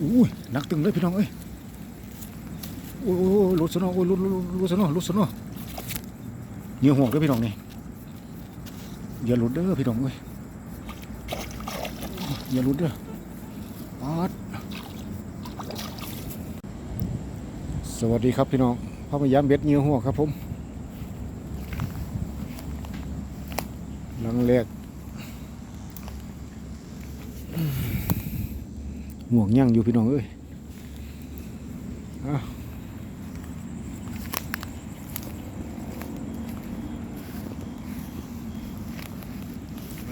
อุ้หนักตึงเลยพี่น้องเอ้ยโอ้ยโอ้ยโอ้ยหลุดซะเนาะโอ้ยหลุดหลุดหลุดซะเนาะหลุดซะเนาะเหยื่อห่วงเด้อพี่น้องนี่อย่าหลุดเด้อพี่น้องเอ้ยอย่าหลุดเด้อปาดสวัสดีครับพี่น้องพามายามเบ็ดเหยื่อห่วงครับผมหลังแรก ห่วงย่างอยู่พี่น้องเอ้ย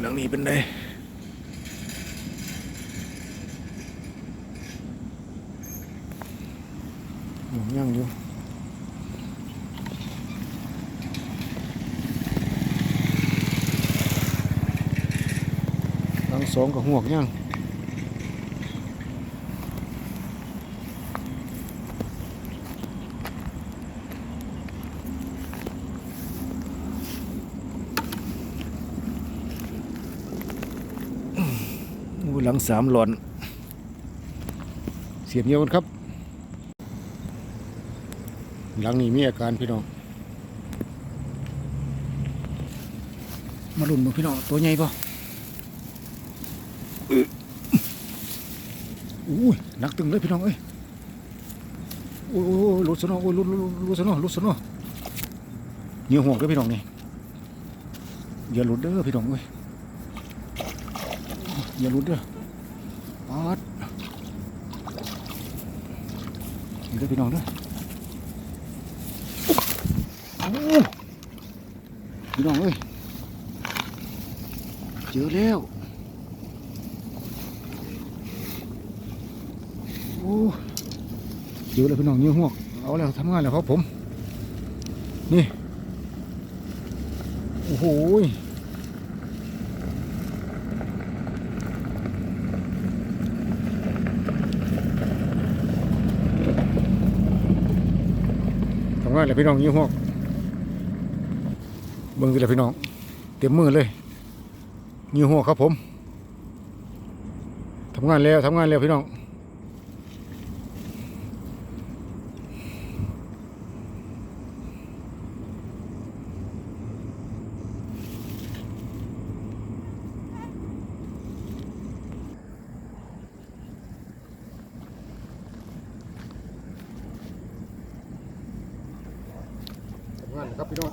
หลังนี้เป็นไงห่วงย่างอยู่หลังสองกับห่วงย่าง อู้ หลังสามหลอน เสียบเงียวกันครับ หลังนี้มีอาการพี่น้อง มาลุ่นมึงพี่น้อง ตัวใหญ่ป่ะอู้ยหนักตึงเลยพี่น้องเอ้ยโอ้ยโอ้ยลุดซะเนาะโอ้ยลุดลุดหลุดซะเนาะหลุดซะเนาะเหยื่อห่วงเด้อพี่น้องนี่อย่าหลุดเด้อพี่น้องเอ้ยอย่าหลุดเด้อ ปาดนี่ด้อพี่น้องด้อโอ้พี่น้องเอ้ยเจอแล้วโอ้เจอแล้วพี่น้องเงี้ยหวกเอาแล้วทำงานแล้วครับผม นี่ โอ้โห ว่านเลยพี่น้องยี่ห้อเบิ้งสิเลยพี่น้อง เต็มมือเลยยี่ห้อครับผมทำงานแล้วทำงานแล้วพี่น้อง ทำงานครับพี่น้อง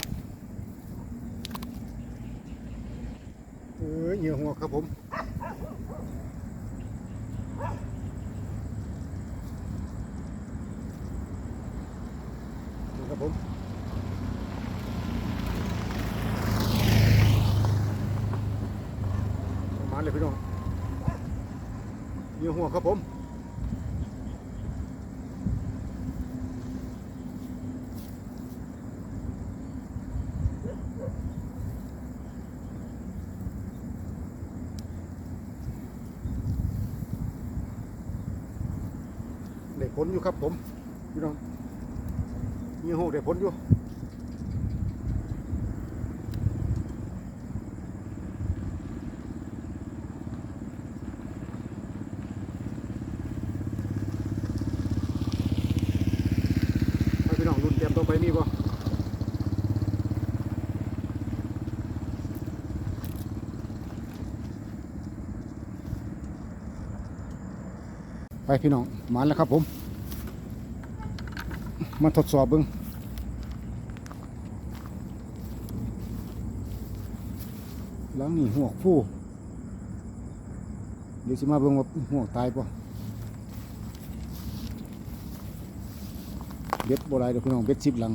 เออยี่ห้อครับผมครับผมมาเลยพี่น้องเยี่ห้อครับผม ลอยู่ครับ ผมพี่น้องยี่ห้อได้ผลอยู่ให้พี่น้องรุนเตรียมตัวไปมีบ่ไปพี่น้องมาแล้วครับผม มาทดสอบบิ้งหลังนี่หัวฟูเดี๋ยวสิมาเบิ้งว่าหัวตายป่ะเบ็ดโบราณเดี๋ยวพี่น้องเบ็ดสิบหลัง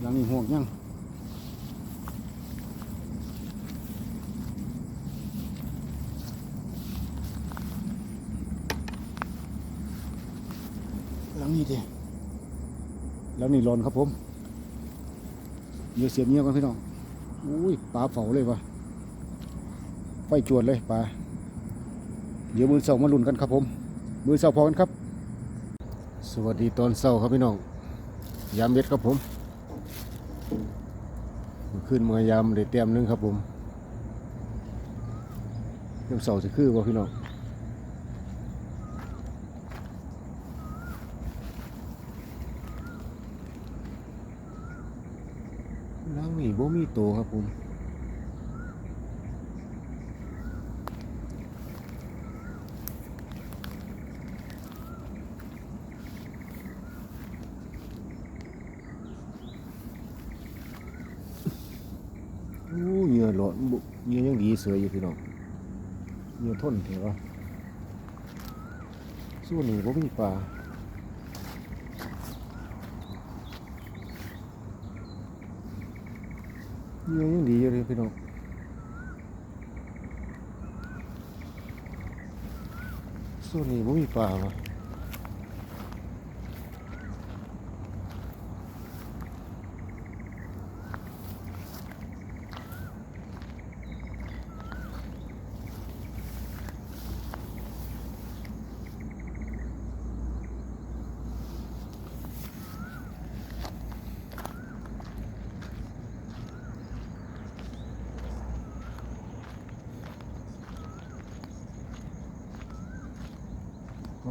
หลังนี่หัวยัง ลังนี่ดิหลังนี่ร้อนครับผมเดี๋ยวเสียบเงี้ยกันพี่น้องอุ้ยปลาเผาเลยวะไฟจวดเลยปลาเดี๋ยวมือเสามาลุ้นกันครับผม มือเสาพอกันครับ สวัสดีตอนเสาครับพี่น้องยามเบ็ดครับผมเมื่อคืนมายามได้เต็มหนึงครับผมยังเสาสิคือบ่พี่น้อง ล้างนี่บ่มีโตครับผมโอ้เหงื่อหลอนบุเหงื่อยังดีเสืออยู่พี่น้องเหงื่อทนเถอะสู้นี่บ่มีปลา เหงื่อยังดีอยู่เลยพี่น้องส่วนนี้ไม่มีปลาวะ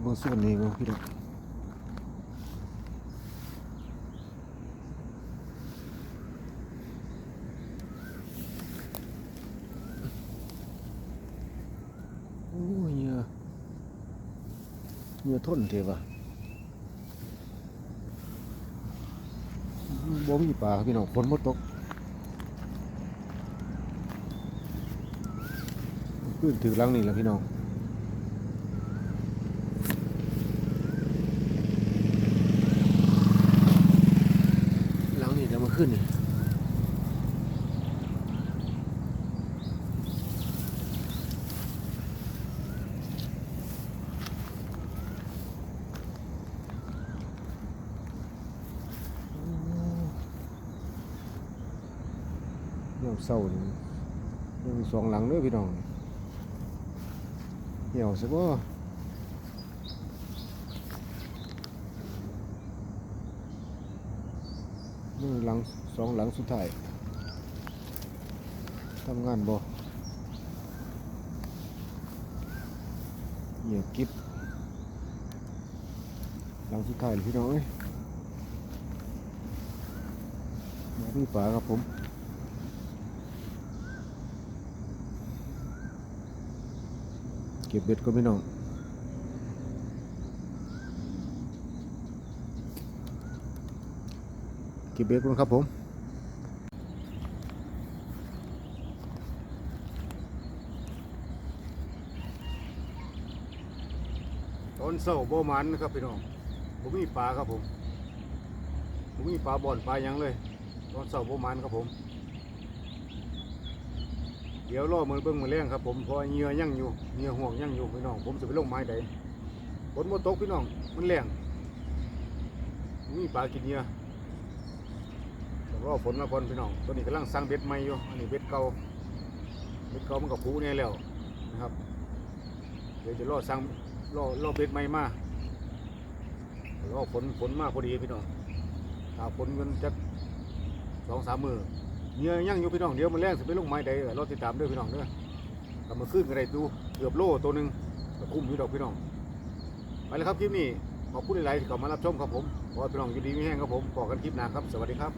เบิ่งส่วนนี้บ่พี่น้องโอ้เหงื่อเหงื่อทนเถอะวะบ่มีปลาพี่น้องฝนบ่ตกขึ้นถือลังนี่แหละพี่น้อง หลังนี่จะมาขึ้นนี่ เหี่ยวเศร้านี่ยังมีสองหลังด้อพี่น้องเหี่ยวซะบ่นี่หลังสองหลังสุดท้ายทำงานบ่เหี่ยวกิบหลังสุดท้ายพี่น้องเอ้ยมาพี่ป่าครับผม ก็บเบ็ดก็ไม่น้องเก็บเบ็ดก่อนครับผมตอนเศร้าบ่มันนะครับพี่น้องผมมีปลาครับผมผมมีปลาบ่อนปลายังเลยตอนเศร้าบ่มันครับผม ดี๋ยวรอมือเบิ้งมือแรงครับผมเพราะเหงื่อยังอยู่เหงื่อห่วงยังอยู่พี่น้อง ผมจะไปลงไม้ใดฝนบ่ตกพี่น้องมันแรงมีปลากินเหงื่อแต่รอฝนมาก่อนพี่น้องตัวนี้กำลังสั่งเบ็ดใหม่อยู่อันนี้เบ็ดเก่าเบ็ดเก่ามันก็ผูแน่แล้วนะครับ เดี๋ยวจะรอสั่งรอรอเบ็ดใหม่มารอฝนฝนมากพอดีพี่น้องถ้าฝนมันจะสองสามมือ เนื้อยังอยู่พี่น้องเดี๋ยวมันแรงสิไปลงไม้ใดเรอติดตามด้วยพี่น้องเด้อกลับมาขึ้นกันได้ดูเกือบโลตัวหนึ่งก็คุ้มอยู่ดอกพี่น้องไปแล้วครับคลิปนี้ขอบคุณหลายๆที่เข้ามารับชมครับผมขอให้พี่น้องอยู่ดีมีแห้งครับผมบอกกันคลิปหน้าครับสวัสดีครับ